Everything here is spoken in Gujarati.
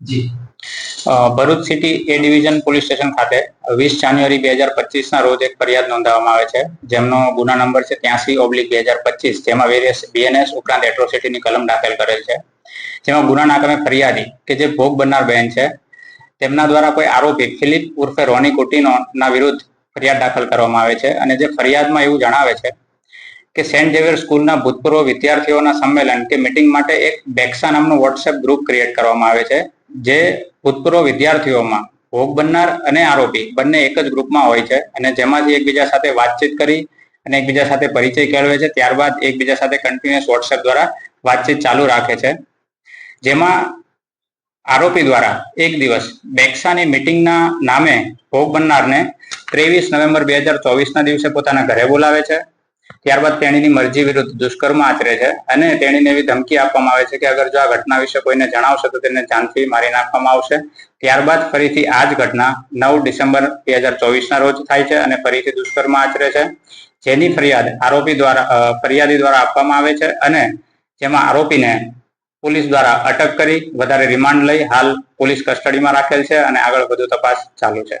Ji. Bharuch city A division police station ખાતે વીસ જાન્યુઆરી બે હજાર પચીસના રોજ એક ફરિયાદ નોંધાવવામાં આવે છે. જેમનો ગુના નંબર છે ત્યાસી ઓબ્લિક બે હજાર પચીસ, જેમાં વેરિયસ બીએનએસ ઉપરાંત એટ્રોસિટીની કલમ દાખલ કરેલ છે. જેમાં ગુનાના કામે ફરિયાદી કે જે ભોગ બનનાર બહેન છે, તેમના દ્વારા કોઈ આરોપી ફિલિપ ઉર્ફે રોની કુટીનોના વિરુદ્ધ ફરિયાદ દાખલ કરવામાં આવે છે અને જે ફરિયાદમાં એવું જણાવે છે કે સેન્ટ ઝેવિયર સ્કૂલના ભૂતપૂર્વ વિદ્યાર્થીઓના સંમેલન કે મીટિંગ માટે એક બેક્સા નામનું વોટ્સએપ ગ્રુપ ક્રિએટ કરવામાં આવે છે. જે ભૂતપૂર્વ વિદ્યાર્થીઓમાં ભોગ બનનાર અને આરોપી બંને એક જ ગ્રુપમાં હોય છે અને જેમાંથી એકબીજા સાથે વાતચીત કરી અને એકબીજા સાથે પરિચય કેળવે છે, ત્યારબાદ એકબીજા સાથે કન્ટિન્યુઅસ વોટ્સએપ દ્વારા વાતચીત ચાલુ રાખે છે. જેમાં આરોપી દ્વારા એક દિવસ બેક્સાની મિટિંગના નામે ભોગ બનનારને ત્રેવીસ નવેમ્બર બે હજાર ચોવીસના દિવસે પોતાના ઘરે બોલાવે છે. ત્યારબાદ તેણીની મરજી વિરુદ્ધ દુષ્કર્મ આચરે છે અને તેણીને એવી ધમકી આપવામાં આવે છે કે અગર જો આ ઘટના વિશે કોઈને જણાવશે તો તેને જાનથી મારી નાખવામાં આવશે. ત્યારબાદ ફરીથી આ જ ઘટના નવ ડિસેમ્બર બે હજાર ચોવીસના રોજ થાય છે અને ફરીથી દુષ્કર્મ આચરે છે. જેની ફરિયાદ આરોપી દ્વારા ફરિયાદી દ્વારા આપવામાં આવે છે અને જેમાં આરોપીને પોલીસ દ્વારા અટક કરી, વધારે રિમાન્ડ લઈ હાલ પોલીસ કસ્ટડીમાં રાખેલ છે અને આગળ વધુ તપાસ ચાલુ છે.